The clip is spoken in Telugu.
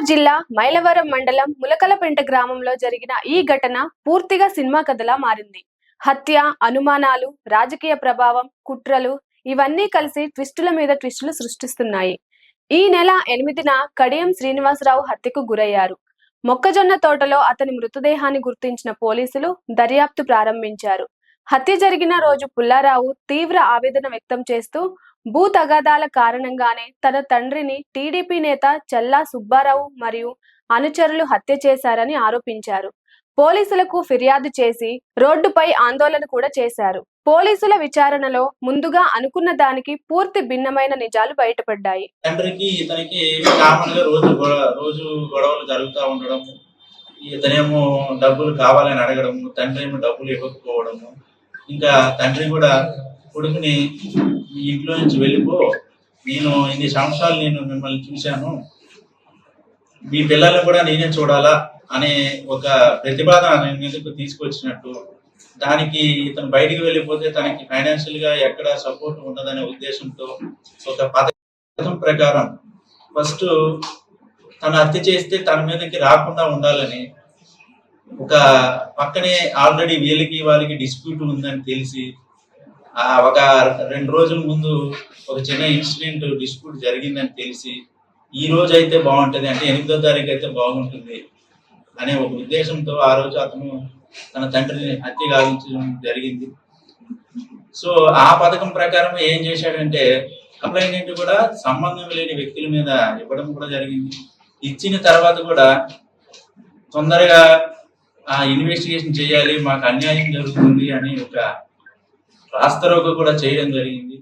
ఎన్టీఆర్ జిల్లా మైలవరం మండలం ములకలపెంట గ్రామంలో జరిగిన ఈ ఘటన పూర్తిగా సినిమా కథలా మారింది. హత్య అనుమానాలు రాజకీయ ప్రభావం కుట్రలు ఇవన్నీ కలిసి ట్విస్టుల మీద ట్విస్టులు సృష్టిస్తున్నాయి. ఈ నెల ఎనిమిదిన కడియం శ్రీనివాసరావు హత్యకు గురయ్యారు. మొక్కజొన్న తోటలో అతని మృతదేహాన్ని గుర్తించిన పోలీసులు దర్యాప్తు ప్రారంభించారు. హత్య జరిగిన రోజు పుల్లారావు తీవ్ర ఆవేదన వ్యక్తం చేస్తూ భూ తగాదాల కారణంగానే తన తండ్రిని టీడీపీ నేత చల్లా సుబ్బారావు మరియు అనుచరులు హత్య చేశారని ఆరోపించారు. పోలీసులకు ఫిర్యాదు చేసి రోడ్డుపై ఆందోళన కూడా చేశారు. పోలీసుల విచారణలో ముందుగా అనుకున్న దానికి పూర్తి భిన్నమైన నిజాలు బయటపడ్డాయి. తండ్రికి ఇతనికి కామన్గా రోజు రోజు గొడవలు జరుగుతూ ఉండడం ఇతనేమో డబ్బులు కావాలని అడగడము తండ్రి ఏమో డబ్బులు ఇవ్వకపోవడము ఇంకా తండ్రి కూడా కొడుకుని మీ ఇంట్లో నుంచి వెళ్ళిపో. నేను ఇన్ని సంవత్సరాలు నేను మిమ్మల్ని చూశాను. మీ పిల్లల్ని కూడా నేనే చూడాలా అనే ఒక ప్రతిపాదన ఎందుకు తీసుకొచ్చినట్టు? దానికి ఇతను బయటికి వెళ్ళిపోతే తనకి ఫైనాన్షియల్గా ఎక్కడ సపోర్ట్ ఉండదనే ఉద్దేశంతో ఒక పథకం ప్రకారం ఫస్ట్ తను హత్య చేస్తే తన మీదకి రాకుండా ఉండాలని ఒక పక్కనే ఆల్రెడీ వీళ్ళకి వాళ్ళకి డిస్ప్యూట్ ఉందని తెలిసి ఆ ఒక రెండు రోజుల ముందు ఒక చిన్న ఇన్సిడెంట్ డిస్ప్యూట్ జరిగిందని తెలిసి ఈ రోజు అయితే బాగుంటుంది అంటే ఎనిమిదో తారీఖు అయితే బాగుంటుంది అనే ఒక ఉద్దేశంతో ఆ రోజు అతను తన తండ్రిని హత్య గావించడం జరిగింది. సో ఆ పథకం ప్రకారం ఏం చేశాడంటే కంప్లైంట్ కూడా సంబంధం లేని వ్యక్తుల మీద ఇవ్వడం కూడా జరిగింది. ఇచ్చిన తర్వాత కూడా తొందరగా ఇన్వెస్టిగేషన్ చేయాలి మాకు అన్యాయం జరుగుతుంది అని ఒక రాస్తరోక కూడా చేయడం జరిగింది.